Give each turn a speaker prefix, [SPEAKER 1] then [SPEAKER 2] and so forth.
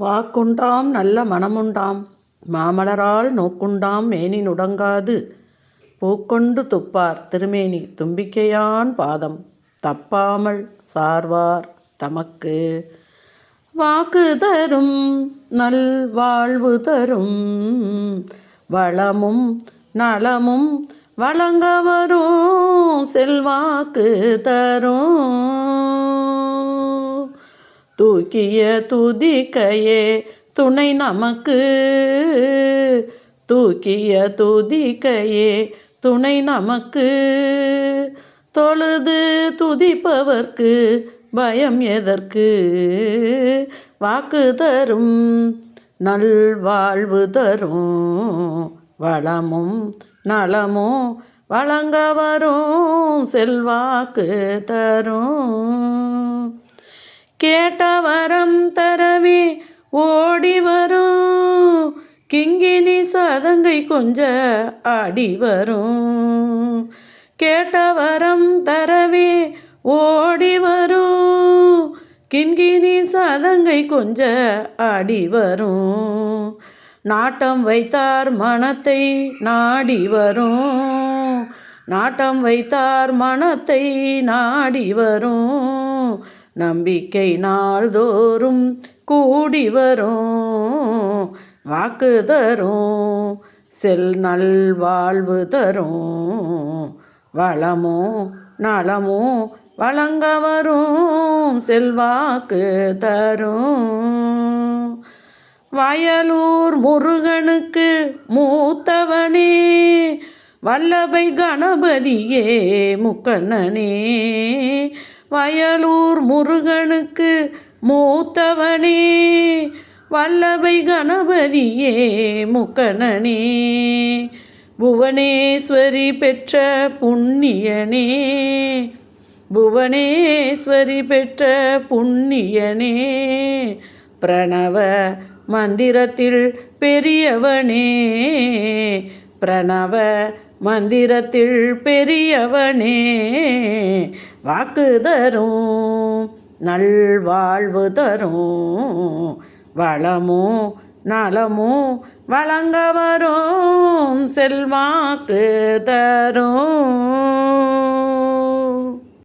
[SPEAKER 1] வாக்குண்டாம் நல்ல மனமுண்டாம் மாமலரால் நோக்குண்டாம் மேனி நுடங்காது பூக்கொண்டு துப்பார் திருமேனி தும்பிக்கையான் பாதம் தப்பாமல் சார்வார் தமக்கு வாக்கு தரும் நல் வாழ்வு தரும் வளமும் நலமும் வழங்க வரும் செல்வாக்கு தரும் தூக்கிய துதிக்கையே துணை நமக்கு தூக்கிய துதிக்கையே துணை நமக்கு தொழுது துதிப்பவர்க்கு பயம் எதற்கு வாக்கு தரும் நல்வாழ்வு தரும் வளமும் நலமும் வழங்க வரும் செல்வாக்கு தரும் கேட்ட வரம் தரவே ஓடி வரும் கிங்கினி சதங்கை கொஞ்ச ஆடி வரும் கேட்ட வரம் தரவே ஓடி வரும் கிங்கினி சதங்கை கொஞ்ச ஆடி வரும் நாட்டம் வைத்தார் மனத்தை நாடி வரும் நாட்டம் வைத்தார் மனத்தை நாடி வரும் நம்பிக்கை நாள்தோறும் கூடி வரும் வாக்கு தரும் செல் நல்வாழ்வு தரும் வளமோ நலமோ வழங்க வரும் செல்வாக்கு தரும் வயலூர் முருகனுக்கு மூத்தவனே வல்லபை கணபதியே முக்கண்ணனே வயலூர் முருகனுக்கு மூத்தவனே வல்லவை கணபதியே முக்கணனே புவனேஸ்வரி பெற்ற புண்ணியனே புவனேஸ்வரி பெற்ற புண்ணியனே பிரணவ மந்திரத்தில் பெரியவனே பிரணவ மந்திரத்தில் பெரியவனே வாக்கு தரும் நல்வாழ்வு தரும் வளமும் நலமும் வழங்க வரும் செல்வாக்கு தரும்